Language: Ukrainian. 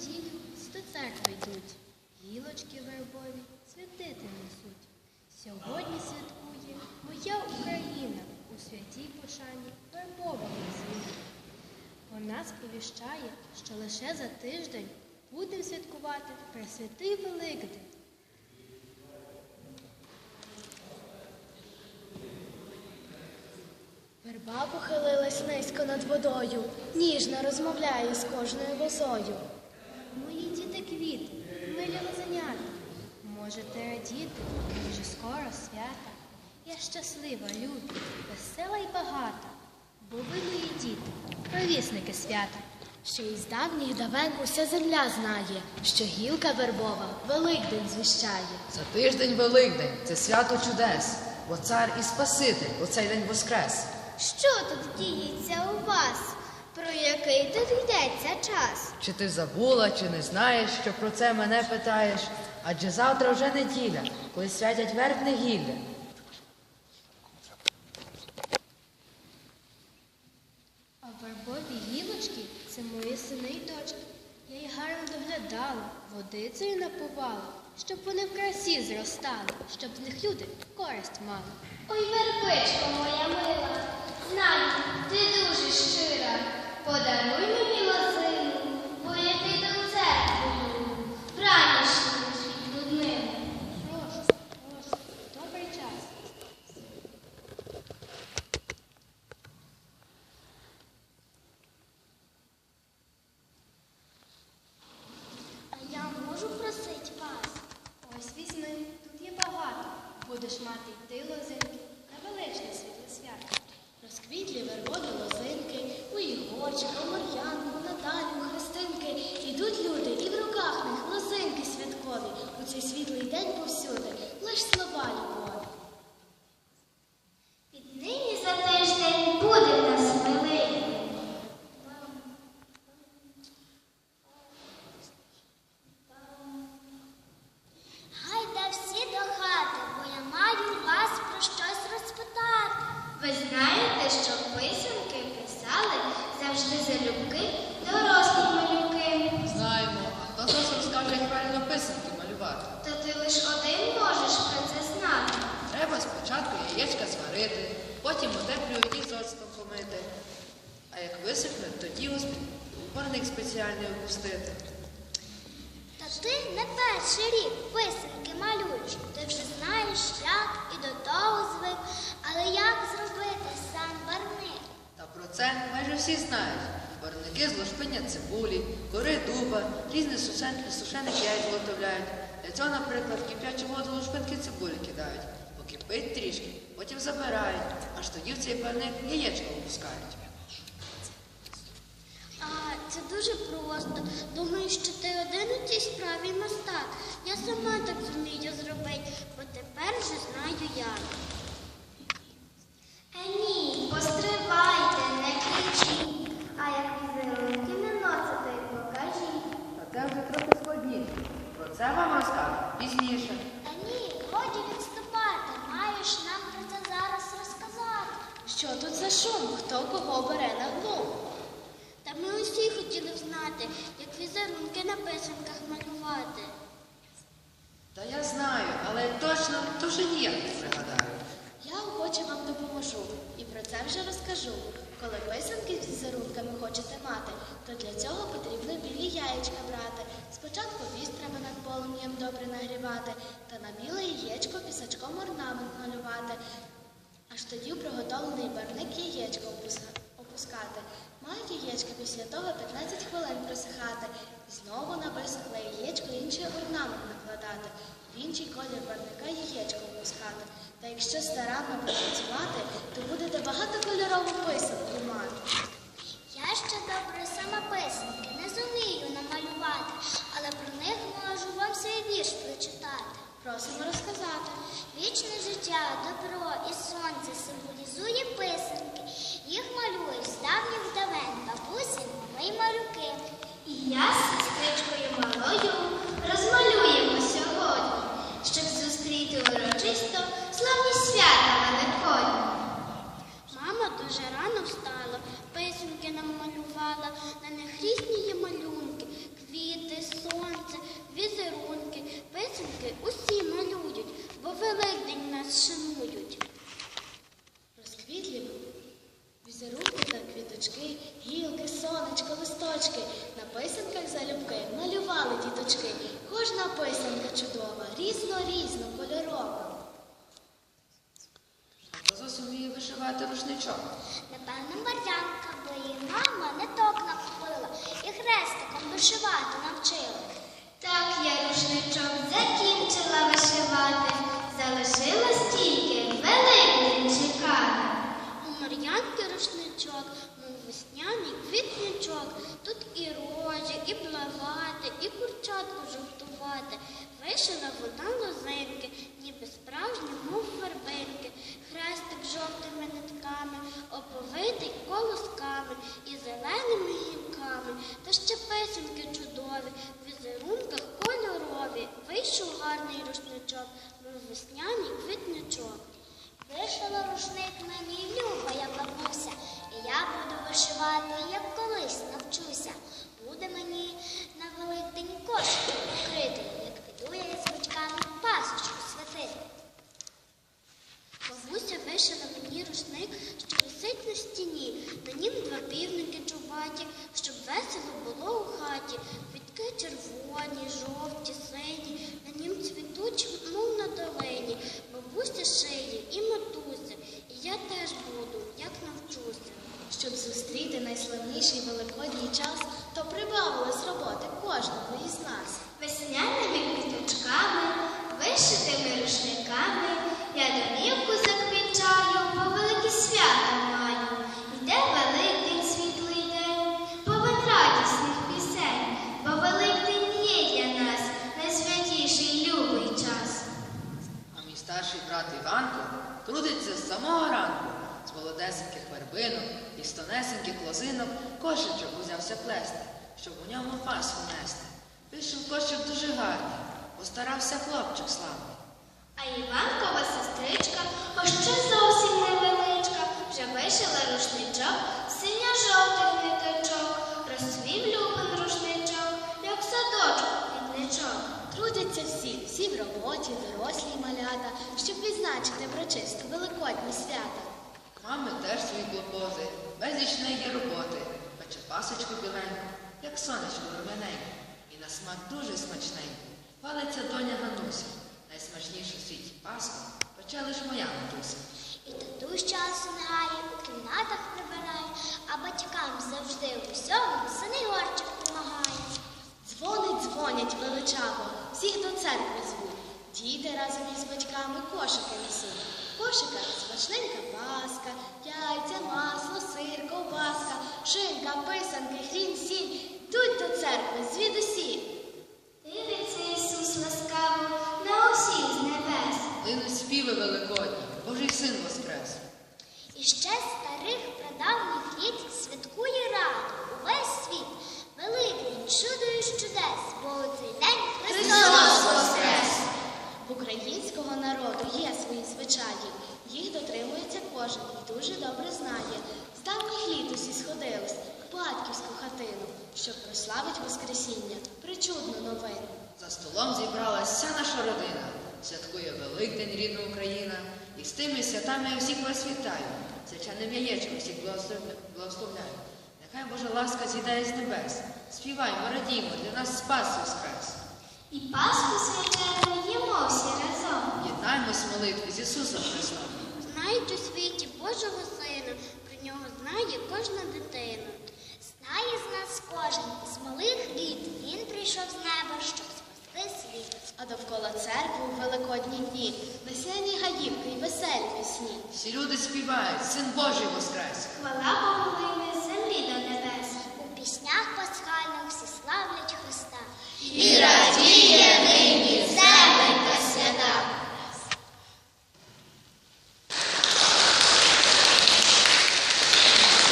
неділю до церкви йдуть, гілочки вербові святити несуть. Сьогодні святкує моя Україна у святій пошані вербового звіті. Вона сповіщає, що лише за тиждень будемо святкувати Пресвятий Великдень. Верба похилилась низько над водою, ніжно розмовляє з кожною лозою. Мої діти квіти, милі лозенята, можете радіти, вже скоро свята. Я щаслива, любі, весела й багата, бо ви мої діти, провісники свята. Ще із давніх давен уся земля знає, що гілка вербова Великдень звіщає. За тиждень Великдень це свято чудес, бо цар і Спаситель у цей день воскрес. Що тут діється у вас? Про який тут йдеться час? Чи ти забула, чи не знаєш, що про це мене питаєш? Адже завтра вже неділя, коли святять вербне гілля. А вербові гілочки це мої сини й дочки. Я їх гарно доглядала, водицею напувала, щоб вони в красі зростали, щоб з них люди користь мали. Ой, вербичко моя мила, знаю, ти дуже щира. Подаруй мені лозину, бо я піду в церкву, вранішню світлу днину. Прошу, прошу, добрий час. А я можу просить вас? Ось візьми, тут є багато. Будеш мати й ти лозинки на величне світле свято. Розквітлі вербові лозинки, у Ігорчика, у Мар'янку, Наталю, у Христинки. Ідуть люди, і в руках них лозинки святкові. У цей світлий день повсюди, лиш слова любові. Віднині за тиждень буде в нас великий. Гайда всі до хати, бо я маю вас про щось розпитати. Ви знаєте, що писанки писали завжди залюбки дорослі малюки. Знаємо, а хто з нас розкаже, як правильно писанки малювати? Та ти лиш один можеш про це знати. Треба спочатку яєчка зварити, потім у теплій воді помити. А як висохне, тоді у парник спеціальний опустити. Та ти не перший рік писанки малюєш. Ти вже знаєш шлях і до того звик. Але як зробити сам барник? Та про це майже всі знають. Барники з лошпиння цибулі, кори дуба, різні сушен- сушених яйць виготовляють. Для цього, наприклад, кип'ячу воду лошпинки цибулі кидають, покипить трішки, потім забирають, аж тоді в цей барник яєчко випускають. А це дуже просто. Думаю, що ти один у цій справі мастак. Я сама так зумію зробити, бо тепер вже знаю як. Е, ні, постривайте, не кричіть. А як візерунки не носите, покажіть. Та це вже трохи складніше. Про це вам розкажу пізніше. Та ні, годі відступати. Маєш нам про це зараз розказати. Що тут за шум? Хто кого бере на глум? Та ми усі хотіли б знати, як візерунки на писанках малювати. Та я знаю, але точно то вже ніяк не пригадаю. Я охоче вам допоможу і про це вже розкажу. Коли писанки з візерунками хочете мати, то для цього потрібно білі яєчка брати. Спочатку віст треба над полум'ям добре нагрівати, та на біле яєчко пісачком орнамент малювати. Аж тоді приготовлений барник яєчко опускати. Мають яєчка після того 15 хвилин просихати. І знову на висохле яєчко інший орнамент накладати. В інший колір барника яєчко опускати. Та якщо старанно попрацювати, то будете багатокольорову писанку мати. Я ще добре сама писанки не зумію намалювати, але про них можу вам свій вірш прочитати. Просимо розказати. Вічне життя, добро і сонце символізує писанки. Їх малюють з давніх давен бабусі, мами й малюки. І я з сестричкою малою розмалюємо сьогодні, щоб зустріти урочисто славні свята Великодні. Мама дуже рано встала, писанки нам малювала, на них різні є малюнки, квіти, сорочки. На писанках залюбки малювали діточки. Кожна писанка чудова, різно-різно кольорова. А хто вишивати рушничок? Напевно, Мар'янка, бо її мама не ток накупила і хрестиком вишивати навчила. Так я рушничок закінчила вишивати, залишилось тільки великим чекати. У Мар'янки рушничок, мов весняний квітничок. Тут і рожі, і плавати, і курчатку жовтувати. Вишила вона лозинки, ніби справжні, мов вербинки. Хрестик жовтими нитками, оповитий колосками і зеленими гілками. Та ще писанки чудові, в візерунках кольорові. Вийшов гарний рушничок, мов весняний квітничок. Вишила рушник мені люба, я бабуся, і я буду вишивати, як колись навчуся. Буде мені на Великдень кошик покрити, як піду я з батьками пасочку святити. Вишила мені рушник, що висить на стіні. На нім два півники чубаті, щоб весело було у хаті. Квітки червоні, жовті, сині, на нім цвітуть, мов на долині. Бабуся шиє і матуся, і я теж буду, як навчуся. Щоб зустріти найславніший великодній час, то прибавилось роботи кожного із нас. Весняними квіточками, вишитими рушниками, я домівку тонесеньких лозинок кошечок узявся плести, щоб у ньому пасху нести. Вийшов кошик дуже гарний, постарався хлопчик славний. А Іванкова сестричка, хоч ще зовсім невеличка, вже вишила рушничок, синьо-жовтих ниточок, розцвів любим рушничок, як в садочку квітничок. Трудяться всі, всі в роботі, дорослі малята, щоб відзначити врочисто великодні свята. Мами теж свої клопоти, безліч неї роботи, пече пасочку біленьку, як сонечко румяненьке, і на смак дуже смачненько. Валиться доня Гануся, найсмачнішу в світі пасху пече лиш моя матуся. І татусь часу не гає, у кімнатах прибирає, а батькам завжди в усьому синий горчик помагає. Дзвонить, дзвонять величаво, всіх до церкви звуть. Діти разом із батьками кошики несуть. Кошиках смачненька паска, яйця, масло, сир, ковбаска, шинка, писанки, хрін, сіль. Йдуть до церкви звідусіль. Дивиться Ісус ласкаво на усіх з небес. Линуть співи великодні, Божий син воскрес. І ще старих прадавніх літ святкує раду увесь світ. Великдень, чудо і чудес, бо у цей день Христос воскрес! В українського народу є свої звичаї. Їх дотримується кожен і дуже добре знає. З давніх літ усі сходились в батьківську щоб прославить Воскресіння, причудну новину. За столом зібралась вся наша родина. Святкує Великдень рідна Україна. І з тими святами я всіх вас вітаю. Свячаним яєчком всіх благословляю. Нехай Божа ласка з'їдає з небес. Співаймо, радіймо, для нас спас воскрес. І Пасху свячену їмо всі разом. Єднаймось в молитві з Ісусом Христом. Знають у світі Божого Сина, про нього знає кожна дитина. Довкола церкви у великодні дні, весняні гаївки й веселі пісні. Всі люди співають, син Божий воскрес. Хвала Боголини, землі до небес. У піснях пасхальних всі славлять Христа. І рай!